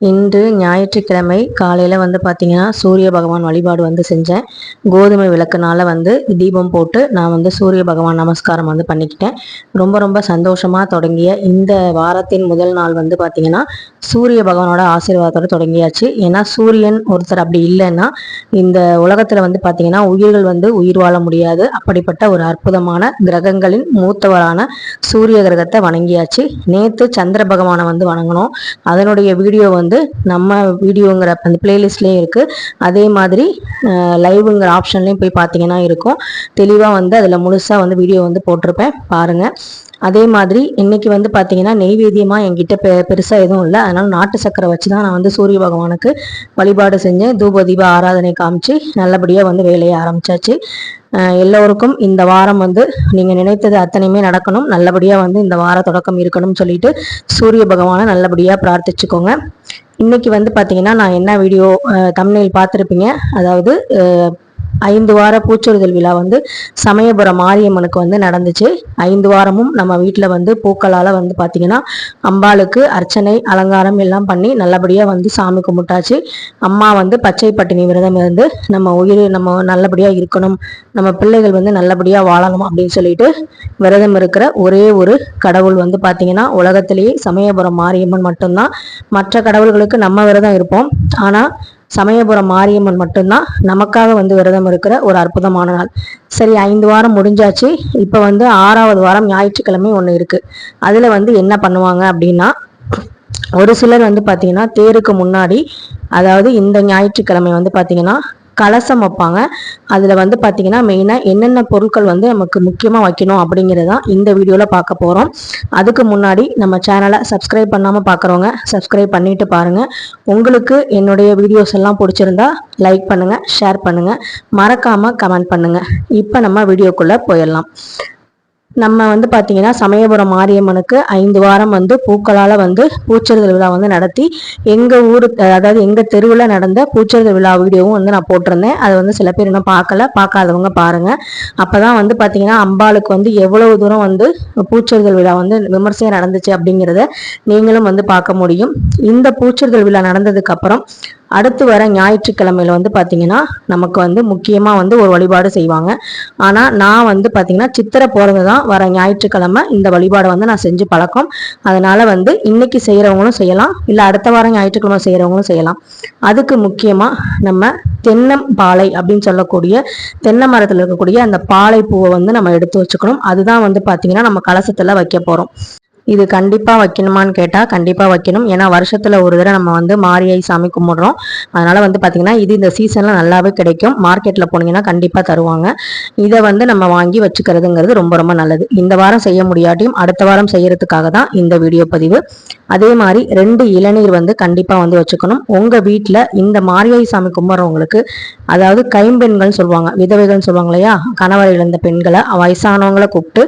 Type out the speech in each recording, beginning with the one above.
இன்று ஞாயிற்றுக்கிழமை காலையில் வந்து பார்த்திங்கன்னா சூரிய பகவான் வழிபாடு வந்து செஞ்சேன். கோதுமை விளக்குனால வந்து தீபம் போட்டு நான் வந்து சூரிய பகவான் நமஸ்காரம் வந்து பண்ணிக்கிட்டேன். ரொம்ப ரொம்ப சந்தோஷமாக தொடங்கிய இந்த வாரத்தின் முதல் நாள் வந்து பார்த்திங்கன்னா சூரிய பகவானோட ஆசீர்வாதத்தோடு தொடங்கியாச்சு. ஏன்னா சூரியன் ஒருத்தர் அப்படி இல்லைன்னா இந்த உலகத்தில் வந்து பார்த்திங்கன்னா உயிர்கள் வந்து உயிர் வாழ முடியாது. அப்படிப்பட்ட ஒரு அற்புதமான கிரகங்களின் மூத்தவரான சூரிய கிரகத்தை வணங்கியாச்சு. நேற்று சந்திர பகவானை வந்து வணங்கினோம். அதனுடைய வீடியோ வந்து வந்து நம்ம வீடியோங்கிற அந்த பிளேலிஸ்ட்லேயும் இருக்குது அதே மாதிரி லைவுங்கிற ஆப்ஷன்லேயும் போய் பார்த்தீங்கன்னா இருக்கும். தெளிவாக வந்து அதில் முழுசாக வந்து வீடியோ வந்து போட்டிருப்பேன். பாருங்கள் அதே மாதிரி இன்னைக்கு வந்து பார்த்தீங்கன்னா நெய்வேத்தியமாக என்கிட்ட பெ பெருசாக எதுவும் இல்லை. அதனால் நாட்டு சக்கரை வச்சு தான் நான் வந்து சூரிய பகவானுக்கு வழிபாடு செஞ்சேன். தூப தீப ஆராதனை காமிச்சு நல்லபடியாக வந்து வேலையை ஆரம்பிச்சாச்சு. எல்லோருக்கும் இந்த வாரம் வந்து நீங்கள் நினைத்தது அத்தனையுமே நடக்கணும். நல்லபடியாக வந்து இந்த வார தொடக்கம் இருக்கணும்னு சொல்லிட்டு சூரிய பகவானை நல்லபடியாக பிரார்த்திச்சுக்கோங்க. இன்னைக்கு வந்து பார்த்தீங்கன்னா நான் என்ன வீடியோ தமிழில் பார்த்துருப்பீங்க. அதாவது ஐந்து வார பூச்சொரிதல் விழா வந்து சமயபுரம் மாரியம்மனுக்கு வந்து நடந்துச்சு. ஐந்து வாரமும் நம்ம வீட்டில் வந்து பூக்களால் வந்து பார்த்திங்கன்னா அம்பாளுக்கு அர்ச்சனை அலங்காரம் எல்லாம் பண்ணி நல்லபடியாக வந்து சாமி கும்பிட்டாச்சு. அம்மா வந்து பச்சை பட்டினி விரதம் இருந்து நம்ம உயிர் நம்ம நல்லபடியாக இருக்கணும் நம்ம பிள்ளைகள் வந்து நல்லபடியாக வாழணும் அப்படின்னு சொல்லிட்டு விரதம் இருக்கிற ஒரே ஒரு கடவுள் வந்து பார்த்திங்கன்னா உலகத்திலேயே சமயபுரம் மாரியம்மன் மட்டும்தான். மற்ற கடவுள்களுக்கு நம்ம விரதம் இருப்போம். ஆனால் சமயபுரம் மாரியம்மன் மட்டும்தான் நமக்காக வந்து விரதம் இருக்கிற ஒரு அற்புதமான நாள். சரி ஐந்து வாரம் முடிஞ்சாச்சு. இப்போ வந்து ஆறாவது வாரம் ஞாயிற்றுக்கிழமை ஒன்று இருக்குது அதில் வந்து என்ன பண்ணுவாங்க அப்படின்னா ஒரு சிலர் வந்து பார்த்தீங்கன்னா தேருக்கு முன்னாடி அதாவது இந்த ஞாயிற்றுக்கிழமை வந்து பார்த்தீங்கன்னா கலசம் வைப்பாங்க. அதில் வந்து பார்த்தீங்கன்னா மெயினாக என்னென்ன பொருட்கள் வந்து நமக்கு முக்கியமாக வைக்கணும் அப்படிங்கிறது தான் இந்த வீடியோவில் பார்க்க போகிறோம் அதுக்கு முன்னாடி நம்ம சேனலை சப்ஸ்கிரைப் பண்ணாமல் பார்க்குறவங்க சப்ஸ்கிரைப் பண்ணிட்டு பாருங்கள் உங்களுக்கு என்னுடைய வீடியோஸ் எல்லாம் பிடிச்சிருந்தா லைக் பண்ணுங்கள் ஷேர் பண்ணுங்கள் மறக்காமல் கமெண்ட் பண்ணுங்கள் இப்போ நம்ம வீடியோக்குள்ளே போயிடலாம். நம்ம வந்து பார்த்தீங்கன்னா சமயபுரம் மாரியம்மனுக்கு ஐந்து வாரம் வந்து பூக்களால் வந்து பூச்செறிதல் விழா வந்து நடத்தி எங்கள் ஊர் அதாவது எங்கள் தெருவில் நடந்த பூச்செறிதல் விழா வீடியோவும் வந்து நான் போட்டிருந்தேன். அதை வந்து சில பேர் இன்னும் பார்க்கல. பார்க்காதவங்க பாருங்கள் அப்போ தான் வந்து பார்த்தீங்கன்னா அம்பாளுக்கு வந்து எவ்வளவு தூரம் வந்து பூச்செறிதல் விழா வந்து விமர்சையாக நடந்துச்சு அப்படிங்கிறத நீங்களும் வந்து பார்க்க முடியும். இந்த பூச்செறிதல் விழா நடந்ததுக்கப்புறம் அடுத்து வர ஞாயிற்றுக்கிழமையில வந்து பார்த்தீங்கன்னா நமக்கு வந்து முக்கியமாக வந்து ஒரு வழிபாடு செய்வாங்க. ஆனால் நான் வந்து பார்த்தீங்கன்னா சித்திரை போகிறது தான் வர ஞாயிற்றுக்கிழமை இந்த வழிபாடை வந்து நான் செஞ்சு பழக்கம். அதனால வந்து இன்னைக்கு செய்கிறவங்களும் செய்யலாம். இல்லை அடுத்த வாரம் ஞாயிற்றுக்கிழமை செய்கிறவங்களும் செய்யலாம். அதுக்கு முக்கியமாக நம்ம தென்னம்பாலை அப்படின்னு சொல்லக்கூடிய தென்னை மரத்தில் இருக்கக்கூடிய அந்த பாலை பூவை வந்து நம்ம எடுத்து வச்சுக்கணும். அதுதான் வந்து பார்த்தீங்கன்னா நம்ம கலசத்தில் வைக்க போகிறோம் இது கண்டிப்பாக வைக்கணுமான்னு கேட்டால் கண்டிப்பாக வைக்கணும். ஏன்னா வருஷத்தில் ஒரு தடவை நம்ம வந்து மாரியாய் சாமி கும்பிட்றோம். அதனால் வந்து பார்த்திங்கன்னா இது இந்த சீசனில் நல்லாவே கிடைக்கும். மார்க்கெட்டில் போனீங்கன்னா கண்டிப்பாக தருவாங்க. இதை வந்து நம்ம வாங்கி வச்சுக்கிறதுங்கிறது ரொம்ப ரொம்ப நல்லது. இந்த வாரம் செய்ய முடியாட்டியும் அடுத்த வாரம் செய்கிறதுக்காக தான் இந்த வீடியோ பதிவு. அதே மாதிரி ரெண்டு இளநீர் வந்து கண்டிப்பாக வந்து வச்சுக்கணும். உங்கள் வீட்டில் இந்த மாரியாய் சாமி கும்பிட்றவங்களுக்கு அதாவது கைம்பெண்கள் சொல்லுவாங்க விதவைகள் சொல்லுவாங்க இல்லையா? கணவர் இழந்த பெண்களை வயசானவங்களை கூப்பிட்டு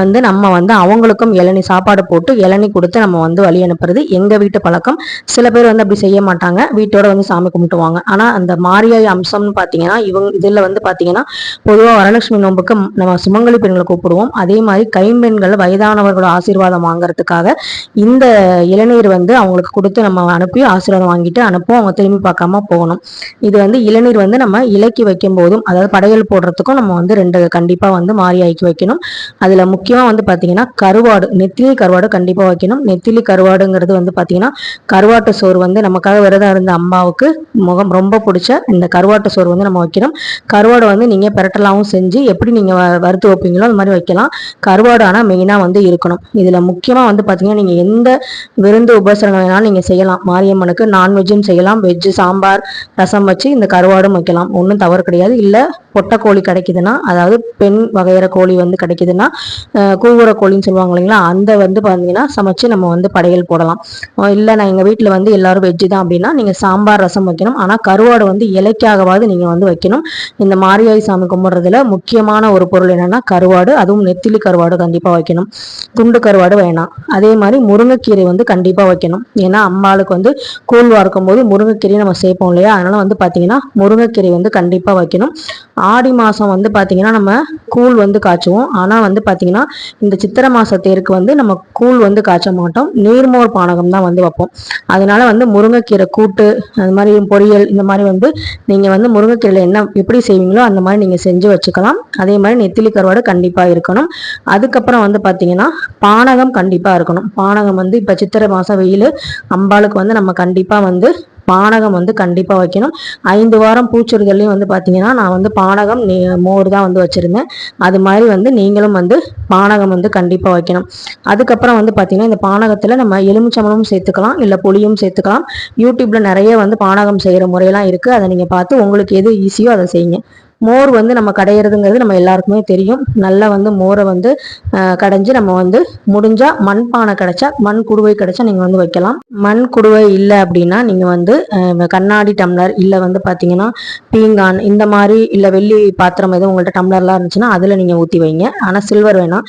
வந்து நம்ம வந்து அவங்களுக்கும் இளநீர் சாப்பாடு போட்டு இளநி கொடுத்து நம்ம வந்து வழி அனுப்புறது எங்கள் வீட்டு பழக்கம். சில பேர் வந்து அப்படி செய்ய மாட்டாங்க. வீட்டோட வந்து சாமி கும்பிட்டுவாங்க ஆனால் அந்த மாரியாய் அம்சம்னு பார்த்தீங்கன்னா இவங்க இதில் வந்து பார்த்தீங்கன்னா பொதுவாக வரலட்சுமி நோம்புக்கு நம்ம சுமங்கலி பெண்களை கூப்பிடுவோம். அதே மாதிரி கைம்பெண்கள் வயதானவர்களோட ஆசீர்வாதம் வாங்குறதுக்காக இந்த இளநீர் வந்து அவங்களுக்கு கொடுத்து நம்ம அனுப்பி ஆசீர்வாதம் வாங்கிட்டு அனுப்புவோம். அவங்க திரும்பி பார்க்காம போகணும். இது வந்து இளநீர் வந்து நம்ம இலக்கி வைக்கும் போதும் அதாவது படையல் போடுறதுக்கும் நம்ம வந்து ரெண்டு கண்டிப்பாக வந்து மாரியாய்க்கு வைக்கணும். அதில் முக்கியமாக வந்து பார்த்தீங்கன்னா கருவாடு நெத்திலி கருவாடு கருவாடு கண்டிப்பாக வைக்கணும். நெத்திலி கருவாடுங்கிறது வந்து பார்த்தீங்கன்னா கருவாட்டு சோறு வந்து நமக்காக விரதம் இருந்த அம்மாவுக்கு முகம் ரொம்ப பிடிச்ச இந்த கருவாட்டு சோறு வந்து நம்ம வைக்கணும். கருவாடு வந்து நீங்கள் பெரட்டலாகவும் செஞ்சு எப்படி நீங்கள் வறுத்து வைப்பீங்களோ அந்த மாதிரி வைக்கலாம். கருவாடு ஆனால் மெயினாக வந்து இருக்கணும். இதில் முக்கியமாக வந்து பார்த்தீங்கன்னா நீங்கள் எந்த விருந்து உபசரணம் வேணாலும் நீங்கள் செய்யலாம். மாரியம்மனுக்கு நான்வெஜ்ஜும் செய்யலாம். வெஜ்ஜு சாம்பார் ரசம் வச்சு இந்த கருவாடும் வைக்கலாம். ஒன்றும் தவறு கிடையாது. இல்லை பொட்டை கோழி கிடைக்குதுன்னா அதாவது பெண் வகையிற கோழி வந்து கிடைக்குதுன்னா கூவுற கோழின்னு சொல்லுவாங்க இல்லைங்களா அந்த வந்து பார்த்தீங்கன்னா சமைச்சு நம்ம வந்து படையல் போடலாம். இல்லை நான் எங்கள் வீட்டில் வந்து எல்லாரும் வெஜ்ஜு தான் அப்படின்னா நீங்கள் சாம்பார் ரசம் வைக்கணும். ஆனால் கருவாடு வந்து இலைக்காகவாவது நீங்கள் வந்து வைக்கணும். இந்த மாரியாய் சாமி கும்பிட்றதுல முக்கியமான ஒரு பொருள் என்னென்னா கருவாடு. அதுவும் நெத்திலி கருவாடு கண்டிப்பாக வைக்கணும். துண்டு கருவாடு வேணாம். அதே மாதிரி முருங்கைக்கீரை வந்து கண்டிப்பாக வைக்கணும். ஏன்னா அம்மாளுக்கு வந்து கூழ் வார்க்கும் போது முருங்கைக்கீரை நம்ம சேர்ப்போம் இல்லையா? அதனால் வந்து பார்த்தீங்கன்னா முருங்கைக்கீரை வந்து கண்டிப்பாக வைக்கணும். ஆடி மாதம் வந்து பார்த்திங்கன்னா நம்ம கூழ் வந்து காய்ச்சுவோம். ஆனால் வந்து பார்த்திங்கன்னா இந்த சித்திரை மாத தேருக்கு வந்து நம்ம கூழ் வந்து காய்ச்ச மாட்டோம். நீர்மோர் பானகம் தான் வந்து வைப்போம். அதனால வந்து முருங்கைக்கீரை கூட்டு அது மாதிரி பொரியல் இந்த மாதிரி வந்து நீங்கள் வந்து முருங்கைக்கீரையில் என்ன எப்படி செய்வீங்களோ அந்த மாதிரி நீங்கள் செஞ்சு வச்சுக்கலாம். அதே மாதிரி நெத்திலி கருவாடு கண்டிப்பாக இருக்கணும். அதுக்கப்புறம் வந்து பார்த்தீங்கன்னா பானகம் கண்டிப்பாக இருக்கணும். பானகம் வந்து இப்போ சித்திரை மாதம் வெயில் அம்பாளுக்கு வந்து நம்ம கண்டிப்பாக வந்து பானகம் வந்து கண்டிப்பாக வைக்கணும். ஐந்து வாரம் பூச்சுறுதல்லையும் வந்து பார்த்தீங்கன்னா நான் வந்து பானகம் மோர் தான் வந்து வச்சுருந்தேன். அது மாதிரி வந்து நீங்களும் வந்து பானகம் வந்து கண்டிப்பாக வைக்கணும். அதுக்கப்புறம் வந்து பார்த்தீங்கன்னா இந்த பானகத்தில் நம்ம எலுமிச்சம்பளமும் சேர்த்துக்கலாம் இல்லை புளியும் சேர்த்துக்கலாம். யூடியூப்பில் நிறைய வந்து பானகம் செய்கிற முறையெல்லாம் இருக்குது அதை நீங்கள் பார்த்து உங்களுக்கு எது ஈஸியோ அதை செய்யுங்க. மோர் வந்து நம்ம கடையிறதுங்கிறது நம்ம எல்லாருக்குமே தெரியும். நல்லா வந்து மோரை வந்து கடைஞ்சி நம்ம வந்து முடிஞ்சால் மண்பானை கிடைச்சா மண் குடுவை கிடைச்சா நீங்கள் வந்து வைக்கலாம். மண் குடுவை இல்லை அப்படின்னா நீங்கள் வந்து கண்ணாடி டம்ளர் இல்லை வந்து பார்த்தீங்கன்னா பீங்கான் இந்த மாதிரி இல்லை வெள்ளி பாத்திரம் எதுவும் உங்கள்கிட்ட டம்ளர்லாம் இருந்துச்சுன்னா அதில் நீங்கள் ஊற்றி வைங்க. ஆனால் சில்வர் வேணாம்.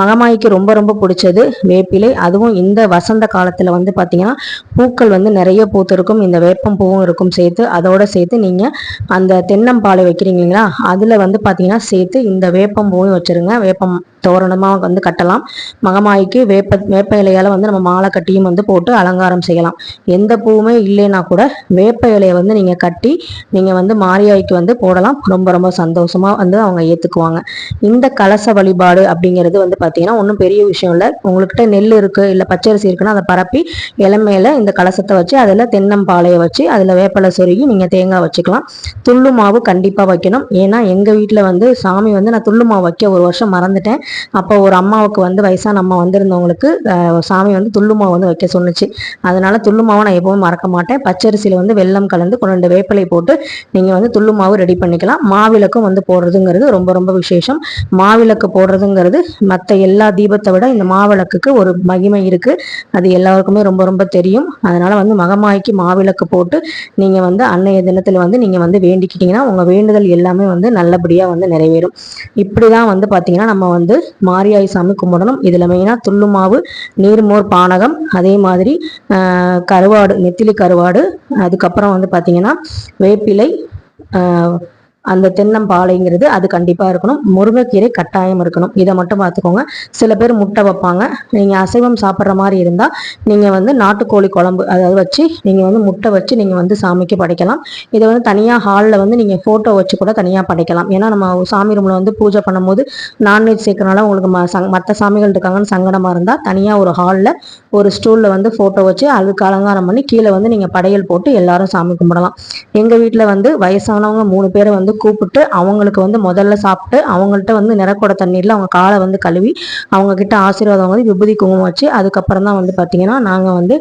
மகமாய்க்கு ரொம்ப ரொம்ப பிடிச்சது வேப்பிலை. அதுவும் இந்த வசந்த காலத்தில் வந்து பார்த்தீங்கன்னா பூக்கள் வந்து நிறைய பூத்திருக்கும் இந்த வேப்பம் பூவும் இருக்கும் சேர்த்து அதோட சேர்த்து நீங்கள் அந்த தென்னம்பாலை வைக்கிறீங்க இல்லைங்களா அதில் வந்து பார்த்தீங்கன்னா சேர்த்து இந்த வேப்பம் பூவும் வச்சுருங்க. வேப்பம் தோரணமாக வந்து கட்டலாம். மகமாய்க்கு வேப்ப வேப்ப இலையால் வந்து நம்ம மாலை கட்டியும் வந்து போட்டு அலங்காரம் செய்யலாம். எந்த பூவுமே இல்லைன்னா கூட வேப்ப இலையை வந்து நீங்கள் கட்டி நீங்கள் வந்து மாரியாய்க்கு வந்து போடலாம். ரொம்ப ரொம்ப சந்தோஷமாக வந்து அவங்க ஏற்றுக்குவாங்க இந்த கலச வழிபாடு அப்படிங்கிறது வந்து பார்த்தீங்கன்னா ஒன்றும் பெரிய விஷயம் இல்லை. உங்கள்கிட்ட நெல் இருக்குது இல்லை பச்சரிசி இருக்குன்னா அதை பரப்பி இளமையில இந்த கலசத்தை வச்சு அதில் தென்னம்பாலையை வச்சு அதில் வேப்பலை சொருகி நீங்கள் தேங்காய் வச்சுக்கலாம். துள்ளு மாவு கண்டிப்பாக வைக்கணும். ஏன்னா எங்கள் வீட்டில் வந்து சாமி வந்து நான் துள்ளு மாவு வைக்க ஒரு வருஷம் மறந்துட்டேன். அப்போ ஒரு அம்மாவுக்கு வந்து வயசான அம்மா வந்திருந்தவங்களுக்கு சாமி வந்து துள்ளுமாவு வந்து வைக்க சொன்னிச்சு. அதனால துள்ளுமாவை நான் எப்பவும் மறக்க மாட்டேன். பச்சரிசியில் வந்து வெள்ளம் கலந்து ரெண்டு வேப்பிலை போட்டு நீங்கள் வந்து துள்ளு மாவு ரெடி பண்ணிக்கலாம். மாவிளக்கும் வந்து போடுறதுங்கிறது ரொம்ப ரொம்ப விசேஷம். மாவிளக்கு போடுறதுங்கிறது மற்ற எல்லா தீபத்தை விட இந்த மாவிளக்குக்கு ஒரு மகிமை இருக்குது அது எல்லாருக்குமே ரொம்ப ரொம்ப தெரியும். அதனால வந்து மகமாய்க்கு மாவிளக்கு போட்டு நீங்கள் வந்து அன்னைய தினத்தில் வந்து நீங்கள் வந்து வேண்டிக்கிட்டீங்கன்னா உங்கள் வேண்டுதல் எல்லாமே வந்து நல்லபடியாக வந்து நிறைவேறும். இப்படி தான் வந்து பார்த்தீங்கன்னா நம்ம வந்து மாரியாய் சாமி கும்பிடணும். இதில் மெயினாக துள்ளு மாவு நீர்மோர் பானகம் அதே மாதிரி கருவாடு நெத்திலி கருவாடு அதுக்கப்புறம் வந்து பார்த்திங்கன்னா வேப்பிலை அந்த தென்னம்பாளைங்கிறது அது கண்டிப்பாக இருக்கணும். முருங்கைக்கீரை கட்டாயம் இருக்கணும். இதை மட்டும் பார்த்துக்கோங்க. சில பேர் முட்டை வைப்பாங்க. நீங்கள் அசைவம் சாப்பிட்ற மாதிரி இருந்தால் நீங்கள் வந்து நாட்டுக்கோழி குழம்பு அதாவது வச்சு நீங்கள் வந்து முட்டை வச்சு நீங்கள் வந்து சாமிக்கு படைக்கலாம். இதை வந்து தனியாக ஹாலில் வந்து நீங்கள் ஃபோட்டோ வச்சு கூட தனியாக படைக்கலாம். ஏன்னா நம்ம சாமி ரூமில் வந்து பூஜை பண்ணும்போது நான்வெஜ் சேர்க்கறனால உங்களுக்கு மற்ற சாமிகள் இருக்காங்கன்னு சங்கடமாக இருந்தால் தனியாக ஒரு ஹாலில் ஒரு ஸ்டூலில் வந்து ஃபோட்டோ வச்சு அதுக்கு அலங்காரம் பண்ணி கீழே வந்து நீங்கள் படையல் போட்டு எல்லாரும் சாமி கும்பிடலாம். எங்கள் வீட்டில் வந்து வயசானவங்க மூணு பேரை வந்து கூப்பிட்டு அவங்களுக்கு வந்து முதல்ல சாப்பிட்டு அவங்கள்ட்ட வந்து நிறக்கூட தண்ணீரில் அவங்க காலை வந்து கழுவி அவங்க கிட்ட ஆசீர்வாதம் வந்து விபூதி குங்குமம் வச்சு அதுக்கப்புறம் தான் வந்து பார்த்தீங்கன்னா நாங்கள் வந்து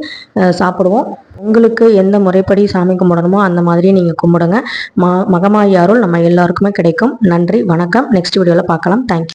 சாப்பிடுவோம். உங்களுக்கு எந்த முறைப்படி சாமி கும்பிடணுமோ அந்த மாதிரியே நீங்கள் கும்பிடுங்க. ம மகமாயி அருள் நம்ம எல்லாருக்குமே கிடைக்கும். நன்றி வணக்கம். நெக்ஸ்ட் வீடியோவில் பார்க்கலாம். தேங்க்யூ